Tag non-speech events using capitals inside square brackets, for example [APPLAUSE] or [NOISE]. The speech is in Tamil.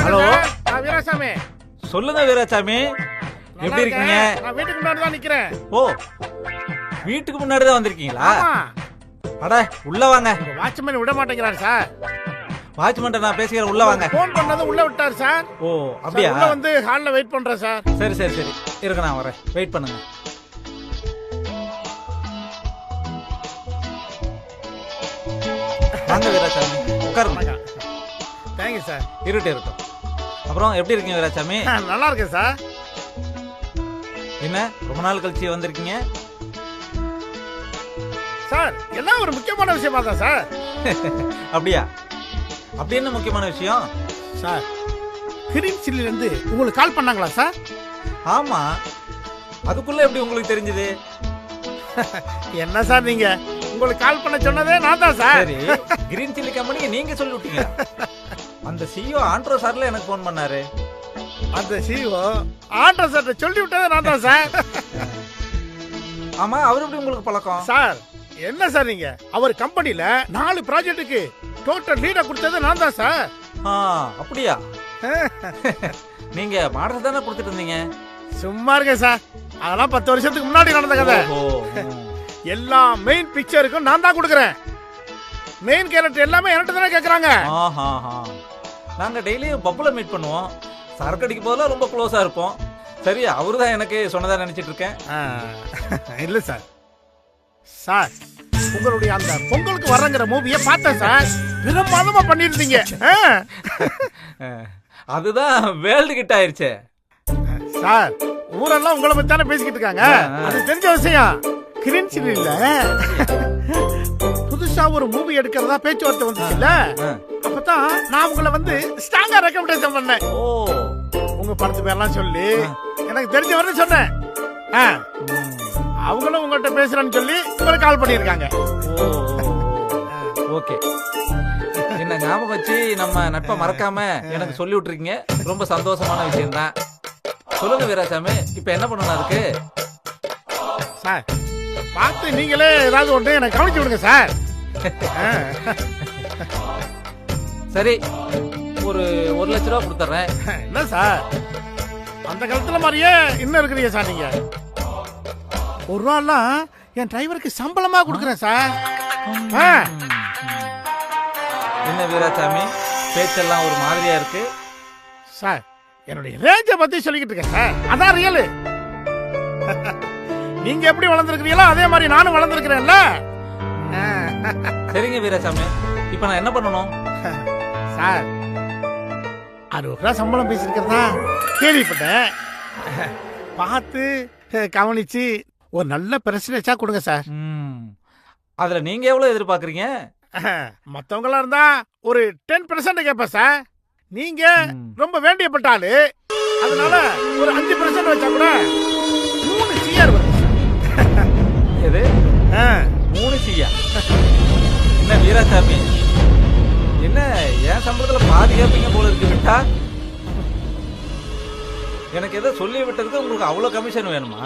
ஹலோ. நான் வீராசாமி. சொல்லுங்க வீராசாமி. எப்படி இருக்கீங்க. நான் வீட்டுக்கு முன்னாடி தான் நிக்கிறேன். ஓ வீட்டுக்கு முன்னாடி தான் வந்திருக்கீங்களா? அட உள்ள வாங்க. வாட்ச்மேன் விட மாட்டேங்கிறாரு சார். வாட்ச்மேன் நான் பேசிக்கிறேன் உள்ள வாங்க. போன் பண்ணது உள்ள விட்டாரு சார். ஓ அப்படியா? உள்ள வந்து ஹால்ல வெயிட் பண்றேன் சார். சரி சரி சரி. இருங்க நான் வரேன். வெயிட் பண்ணுங்க. வாங்க வீராசாமி. உட்காருங்க. Thank you sir. இருட்டு இருக்கட்டும் அப்புறம் எப்படி இருக்கீங்க வீராசாமி? நல்லா இருக்கேன் சார். என்ன ரொம்ப நாள் கழிச்சு வந்திருக்கீங்க? சார் எல்லாம் ஒரு முக்கியமான விஷயமா தான் சார். [LAUGHS] அப்படியா? அப்படி என்ன முக்கியமான விஷயம்? சார் கிரீன் சில்லில இருந்து உங்களுக்கு கால் பண்ணாங்களா சார்? ஆமா. அதுக்குள்ள எப்படி உங்களுக்கு தெரிஞ்சது? [LAUGHS] என்ன சார் நீங்க? உங்களுக்கு கால் பண்ண சொன்னதே நான் தான் சார். கிரீன் சில்லி கம்பெனிக்கு நீங்க சொல்லி விட்டீங்க. [LAUGHS] அந்த சிஇஓ ஆண்ட்ரோ சார்ல எனக்கு ஃபோன் பண்ணாரு. அந்த சிஓ ஆர்டர் சார் சொல்லி விட்டதே நான் தான் சார். ஆமா அவர் எப்படி உங்களுக்கு பழக்கம்? சார் என்ன சார் நீங்க? அவர் கம்பெனில நாலு ப்ராஜெக்ட்டுக்கு டோட்டல் லீட கொடுத்தது நான் தான் சார். ஆ அப்படியா? [LAUGHS] நீங்க மாடல் தானே கொடுத்துட்டு இருந்தீங்க? சும்மா இருங்க சார். அதெல்லாம் பத்து வருஷத்துக்கு முன்னாடி நடந்த கதை. எல்லா மெயின் பிக்சருக்கும் நான் தான் கொடுக்குறேன். மெயின் கேரக்டர் எல்லாமே என்கிட்ட தானே கேட்குறாங்க ஆஹா ஆஹா. நாங்க டெய்லியும் பப்புல மீட் பண்ணுவோம். சரக்கு அடிக்கும் போதெல்லாம் ரொம்ப க்ளோஸா இருப்போம். சரி அவரு தான் எனக்கு சொன்னதா நினைச்சிட்டு இருக்கேன். இல்ல சார். சார் உங்களுடைய அந்த பொங்கலுக்கு வரங்கிற மூவியை பார்த்தேன் சார். பிரமாதமா பண்ணிருந்தீங்க ஆ. அஹ், அதுதான் வேர்ல்டு கிட்ட ஆயிருச்சே. சார் ஊரெல்லாம் உங்களை பத்தி தானே பேசிக்கிட்டு இருக்காங்க. அது தெரிஞ்ச விஷயம். கிரீன் சில்லி இல்ல. புதுசா ஒரு மூவி எடுக்கிறதா பேச்சுவார்த்தை வந்துச்சுல்ல? அப்பதான் நான் உங்களை வந்து ஸ்ட்ராங்கா ரெக்கமெண்டேஷன் பண்ணேன். ஓ. உங்க படத்து பேர்லாம் சொல்லி எனக்கு தெரிஞ்ச வரையும் சொன்னேன். அவங்களும் உங்கள்கிட்ட பேசுறேன்னு சொல்லி உங்களுக்கு கால் பண்ணியிருக்காங்க. ஓகே. என்ன ஞாபகம் வச்சு நம்ம நட்பை மறக்காம எனக்கு சொல்லி விட்டுருக்கீங்க. ரொம்ப சந்தோஷமான விஷயம் தான் சொல்லுங்க வீராசாமி இப்ப என்ன பண்ணணும் அதுக்கு? சார் பார்த்து நீங்களே ஏதாவது ஒன்று எனக்கு கவனிச்சு விடுங்க சார். சரி ஒரு ஒரு லட்ச ரூபா கொடுத்துட்றேன். என்ன சார்? அந்த காலத்துல மாதிரியே இன்னும் இருக்கிறீங்க சார் நீங்க. ஒரு ரூபாலாம் என் டிரைவருக்கு சம்பளமா கொடுக்குறேன் சார். ஆ, என்ன வீராசாமி பேச்செல்லாம் ஒரு மாதிரியா இருக்கு? சார் என்னுடைய ரேஞ்சை பத்தி சொல்லிக்கிட்டு இருக்கேன் சார். அதான் ரியல் நீங்க எப்படி வளர்ந்துருக்கிறீங்களோ அதே மாதிரி நானும் வளர்ந்துருக்கிறேன்ல. சரிங்க வீராசாமி. இப்ப நான் என்ன பண்ணணும்? சார். அறுபது ரூபா சம்பளம் பேசியிருக்கிறதா? கேள்விப்பட்டேன். பார்த்து கவனிச்சு ஒரு நல்ல பெர்சன்டேஜா கொடுங்க சார். ம். அதுல நீங்க எவ்வளவு எதிர்பார்க்கறீங்க? மற்றவங்களா இருந்தா ஒரு டென் பெர்சன்ட் கேட்பேன் சார். நீங்க. ரொம்ப வேண்டியப்பட்ட ஆளு. அதனால ஒரு அஞ்சு பெர்சன்ட் வச்சா கூட மூணு சிஆர் வரும். எது? மூணு சியா என்ன வீராசாமி என்ன என் சம்பளத்துல பாதி கேட்பீங்க போல இருக்கு விட்டா? எனக்கு எதை சொல்லி விட்டதுக்கு உங்களுக்கு அவ்வளவு கமிஷன் வேணுமா?